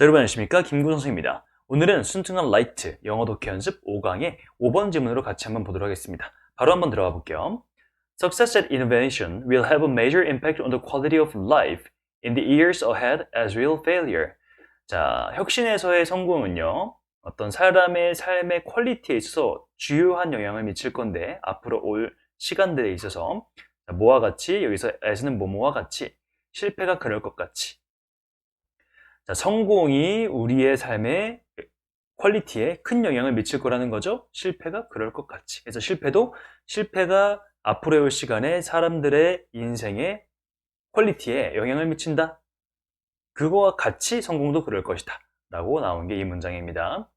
자, 여러분 안녕하십니까? 김구 선생입니다. 오늘은 순둥한 라이트 영어 독해 연습 5강의 5번 질문으로 같이 한번 보도록 하겠습니다. 바로 한번 들어가 볼게요. Success at innovation will have a major impact on the quality of life in the years ahead as will failure. 자, 혁신에서의 성공은요. 어떤 사람의 삶의 퀄리티에 있어서 주요한 영향을 미칠 건데 앞으로 올 시간들에 있어서 자, 뭐와 같이 여기서 as는 뭐뭐와 같이 실패가 그럴 것 같이 자, 성공이 우리의 삶의 퀄리티에 큰 영향을 미칠 거라는 거죠. 실패가 그럴 것 같이. 그래서 실패도 실패가 앞으로의 올 시간에 사람들의 인생의 퀄리티에 영향을 미친다. 그거와 같이 성공도 그럴 것이다. 라고 나온 게 이 문장입니다.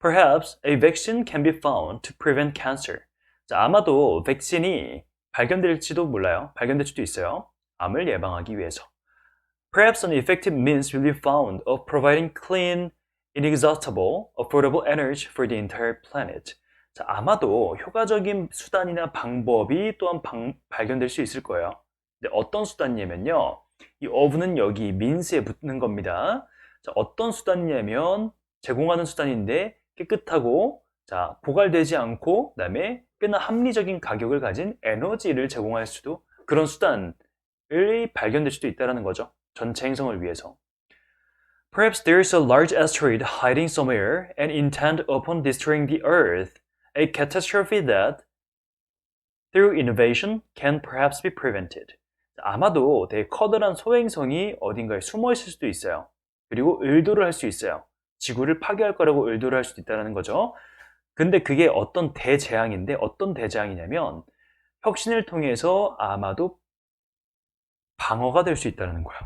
Perhaps a vaccine can be found to prevent cancer. 자, 아마도 백신이 발견될지도 몰라요. 발견될 수도 있어요. 암을 예방하기 위해서. Perhaps an effective means will be found of providing clean, inexhaustible, affordable energy for the entire planet. 자, 아마도 효과적인 수단이나 방법이 또한 방- 발견될 수 있을 거예요. 근데 어떤 수단이냐면요. 이 of는 여기 means에 붙는 겁니다. 자, 어떤 수단이냐면 제공하는 수단인데 깨끗하고 자, 보갈되지 않고 그다음에 꽤나 합리적인 가격을 가진 에너지를 제공할 수도 그런 수단을 발견될 수도 있다는 거죠. 전체 행성을 위해서. Perhaps there is a large asteroid hiding somewhere and intent upon destroying the Earth, a catastrophe that, through innovation, can perhaps be prevented. 아마도 되게 커다란 소행성이 어딘가에 숨어 있을 수도 있어요. 그리고 의도를 할 수 있어요. 지구를 파괴할 거라고 의도를 할 수도 있다는 거죠. 근데 그게 어떤 대재앙인데 어떤 대재앙이냐면 혁신을 통해서 아마도 방어가 될 수 있다는 거예요.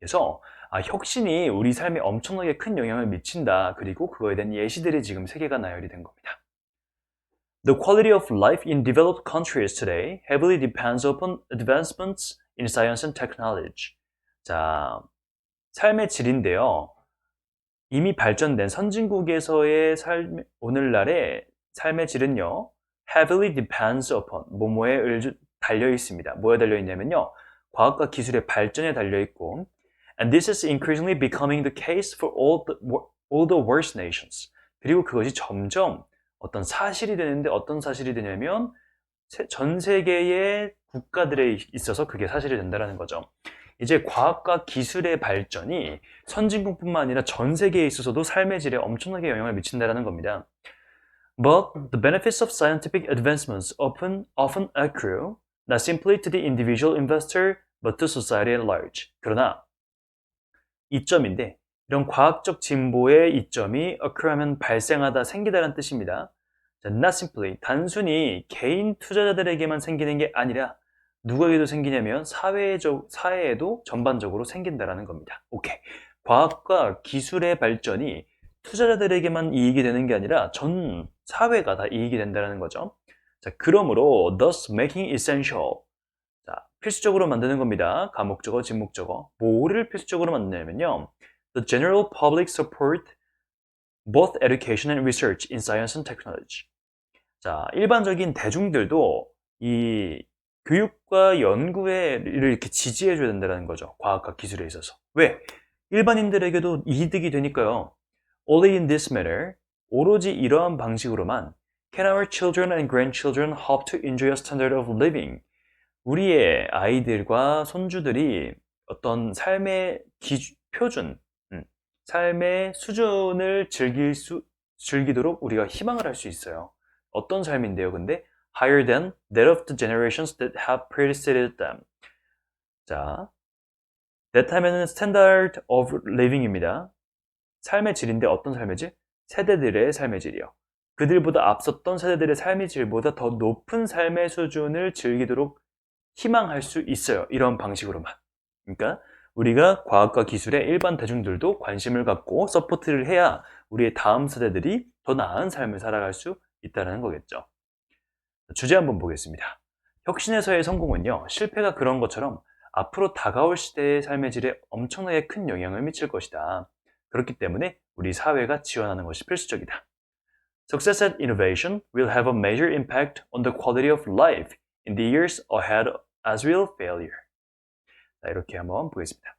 그래서 아, 혁신이 우리 삶에 엄청나게 큰 영향을 미친다. 그리고 그거에 대한 예시들이 지금 세계가 나열이 된 겁니다. The quality of life in developed countries today heavily depends upon advancements in science and technology. 자, 삶의 질인데요. 이미 발전된 선진국에서의 삶, 오늘날의 삶의 질은요, heavily depends upon, 뭐뭐에 을- 달려 있습니다. 뭐에 달려 있냐면요, 과학과 기술의 발전에 달려 있고, and this is increasingly becoming the case for all the, all the worst nations. 그리고 그것이 점점 어떤 사실이 되는데 어떤 사실이 되냐면, 세- 전 세계의 국가들에 있어서 그게 사실이 된다는 거죠. 이제 과학과 기술의 발전이 선진국뿐만 아니라 전 세계에 있어서도 삶의 질에 엄청나게 영향을 미친다는 겁니다. But the benefits of scientific advancements often, often accrue not simply to the individual investor, but to society at large. 그러나 이점인데 이런 과학적 진보의 이점이 occur하면 발생하다, 생기다라는 뜻입니다. 자, not simply 단순히 개인 투자자들에게만 생기는 게 아니라 누구에게도 생기냐면 사회적 사회에도 전반적으로 생긴다라는 겁니다. 오케이. 과학과 기술의 발전이 투자자들에게만 이익이 되는 게 아니라 전 사회가 다 이익이 된다는 거죠. 자, 그러므로 thus making essential. 자, 필수적으로 만드는 겁니다. 가목적어, 진목적어. 뭐를 필수적으로 만드냐면요. The general public support both education and research in science and technology. 자, 일반적인 대중들도 이 교육과 연구에 이렇게 지지해 줘야 된다는 거죠. 과학과 기술에 있어서. 왜? 일반인들에게도 이득이 되니까요. Only in this manner, 오로지 이러한 방식으로만 can our children and grandchildren hope to enjoy a standard of living. 우리의 아이들과 손주들이 어떤 삶의 기준, 표준, 음, 삶의 수준을 즐길 수, 즐기도록 우리가 희망을 할 수 있어요. 어떤 삶인데요, 근데? higher than that of the generations that have preceded them. 자, that 하면은 standard of living입니다. 삶의 질인데 어떤 삶의 질? 세대들의 삶의 질이요. 그들보다 앞섰던 세대들의 삶의 질보다 더 높은 삶의 수준을 즐기도록 희망할 수 있어요. 이런 방식으로만. 그러니까 우리가 과학과 기술에 일반 대중들도 관심을 갖고 서포트를 해야 우리의 다음 세대들이 더 나은 삶을 살아갈 수 있다는 거겠죠. 주제 한번 보겠습니다. 혁신에서의 성공은요, 실패가 그런 것처럼 앞으로 다가올 시대의 삶의 질에 엄청나게 큰 영향을 미칠 것이다. 그렇기 때문에 우리 사회가 지원하는 것이 필수적이다. Success at innovation will have a major impact on the quality of life in the years ahead as will failure. 자, 이렇게 한번 보겠습니다.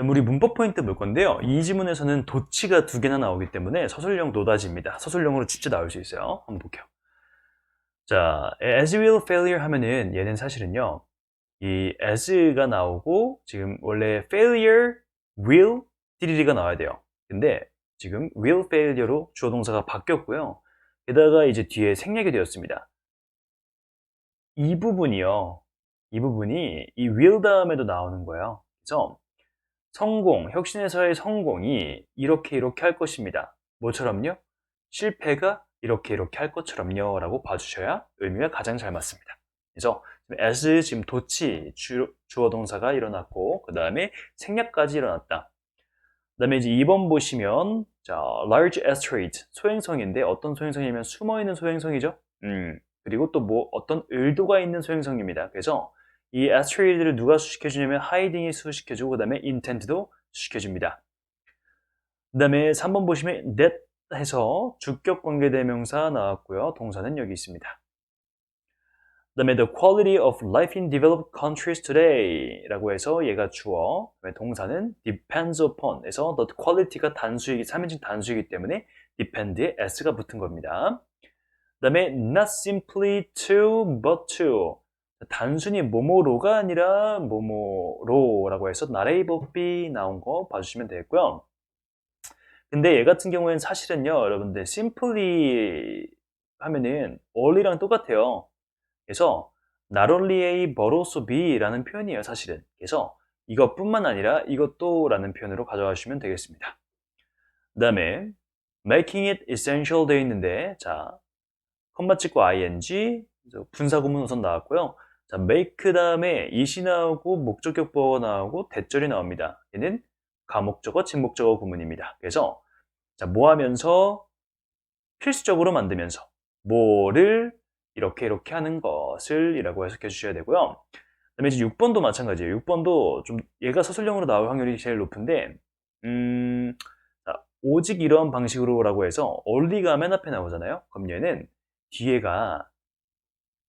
우리 문법 포인트 볼 건데요. 이 지문에서는 도치가 두 개나 나오기 때문에 서술형 노다지입니다. 서술형으로 진짜 나올 수 있어요. 한번 볼게요. 자, as will failure 하면은 얘는 사실은요. 이 as가 나오고 지금 원래 failure, will, 띠리리가 나와야 돼요. 근데 지금 will failure로 주어 동사가 바뀌었고요. 게다가 이제 뒤에 생략이 되었습니다. 이 부분이요. 이 부분이 이 will 다음에도 나오는 거예요. 그래서 성공, 혁신에서의 성공이 이렇게 이렇게 할 것입니다. 뭐처럼요? 실패가 이렇게 이렇게 할 것처럼요 라고 봐주셔야 의미가 가장 잘 맞습니다. 그래서 as 지금 도치 주, 주어 동사가 일어났고 그 다음에 생략까지 일어났다. 그 다음에 이제 2번 보시면 자, large asteroid 소행성인데 어떤 소행성이냐면 숨어있는 소행성이죠. 음, 그리고 또 뭐 어떤 의도가 있는 소행성입니다. 그래서 이 asteroid를 누가 수식해주냐면 hiding이 수식해주고 그 다음에 intent도 수식해줍니다. 그 다음에 3번 보시면 that 해서 주격 관계 대명사 나왔고요. 동사는 여기 있습니다. 그 다음에 the quality of life in developed countries today 라고 해서 얘가 주어 동사는 depends upon 에서 the quality가 단수이기 3인칭 단수이기 때문에 depend에 s가 붙은 겁니다. 그 다음에 not simply to but to 단순히 뭐뭐로가 아니라 뭐뭐로라고 해서 be 나온 거 봐주시면 되겠고요. 근데 얘 같은 경우에는 사실은요, 여러분들 simply 하면은 only랑 똑같아요. 그래서 not only A but also B라는 표현이에요, 사실은. 그래서 이것뿐만 아니라 이것도라는 표현으로 가져가 주시면 되겠습니다. 그 다음에 making it essential 되어 있는데 자, 컴마 찍고 ing 분사구문 우선 나왔고요. 자, make 다음에 it이 나오고 목적격보가 나오고 대절이 나옵니다. 얘는 가목적어, 진목적어 구문입니다. 그래서 자, 뭐 하면서 필수적으로 만들면서 뭐를 이렇게 이렇게 하는 것을 이라고 해석해 주셔야 되고요. 그다음에 이제 6번도 마찬가지예요. 6번도 좀 얘가 서술형으로 나올 확률이 제일 높은데 음, 자, 오직 이러한 방식으로라고 해서 only가 맨 앞에 나오잖아요. 그럼 얘는 뒤에가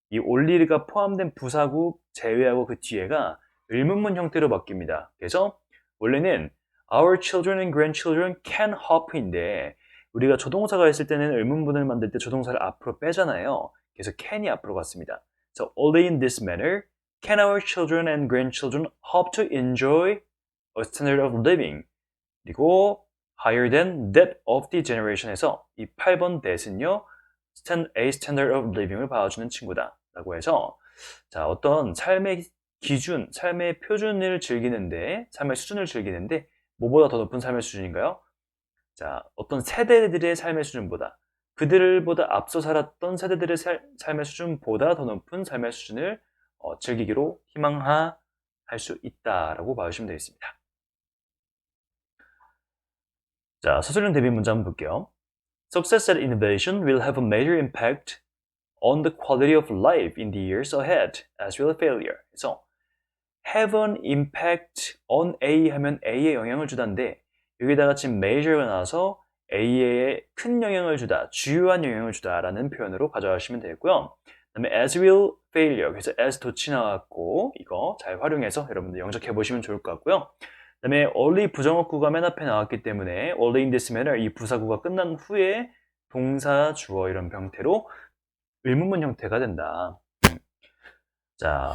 이 only가 포함된 부사구 제외하고 그 뒤에가 의문문 형태로 바뀝니다. 그래서 원래는 Our children and grandchildren can hop인데 우리가 조동사가 있을 때는 의문문을 만들 때 조동사를 앞으로 빼잖아요. 그래서 can이 앞으로 갔습니다. So only in this manner can our children and grandchildren hope to enjoy a standard of living. 그리고 higher than that of the generation에서 이 8번 that은요. A standard of living을 봐주는 친구다. 라고 해서 자 어떤 삶의 기준, 삶의 표준을 즐기는데 삶의 수준을 즐기는데 뭐보다 더 높은 삶의 수준인가요? 자, 어떤 세대들의 삶의 수준보다 그들보다 앞서 살았던 세대들의 살, 삶의 수준보다 더 높은 삶의 수준을 어, 즐기기로 희망할 수 있다라고 봐주시면 되겠습니다. 자, 서술형 대비 한번 볼게요. At innovation will have a major impact on the quality of life in the years ahead, as will failure. 그래서 have an impact on A 하면 A에 영향을 주다인데 여기다가 지금 major가 나와서 A에 큰 영향을 주다, 주요한 영향을 주다라는 표현으로 가져가시면 되겠고요. 그 다음에 as will failure, 그래서 as 도치 나왔고 이거 잘 활용해서 여러분들 영작해 보시면 좋을 것 같고요. 그 다음에 only 부정어구가 맨 앞에 나왔기 때문에 only in this manner 이 부사구가 끝난 후에 동사, 주어 이런 형태로 의문문 형태가 된다. 음. 자,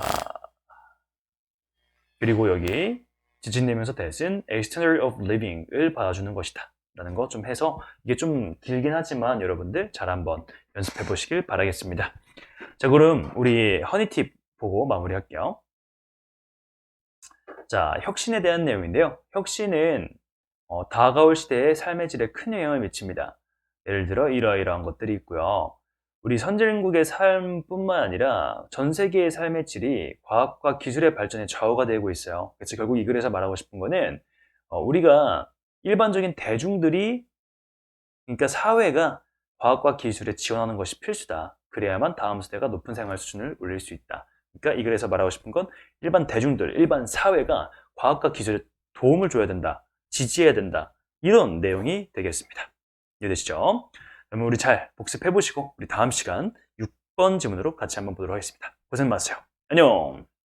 그리고 여기 지진내면서 대신 a standard of living을 받아주는 것이다. 라는 거 좀 해서 이게 좀 길긴 하지만 여러분들 잘 한번 연습해 보시길 바라겠습니다. 자, 그럼 우리 허니팁 보고 마무리할게요. 자, 혁신에 대한 내용인데요. 혁신은 어, 다가올 시대의 삶의 질에 큰 영향을 미칩니다. 예를 들어 이러이러한 것들이 있고요. 우리 선진국의 삶뿐만 아니라 전 세계의 삶의 질이 과학과 기술의 발전에 좌우가 되고 있어요. 그래서 결국 이 글에서 말하고 싶은 거는 어, 우리가 일반적인 대중들이 그러니까 사회가 과학과 기술에 지원하는 것이 필수다. 그래야만 다음 세대가 높은 생활 수준을 올릴 수 있다. 그러니까 이 글에서 말하고 싶은 건 일반 대중들, 일반 사회가 과학과 기술에 도움을 줘야 된다. 지지해야 된다. 이런 내용이 되겠습니다. 이해되시죠? 그러면 우리 잘 복습해 보시고 우리 다음 시간 6번 지문으로 같이 한번 보도록 하겠습니다. 고생 많으세요. 안녕!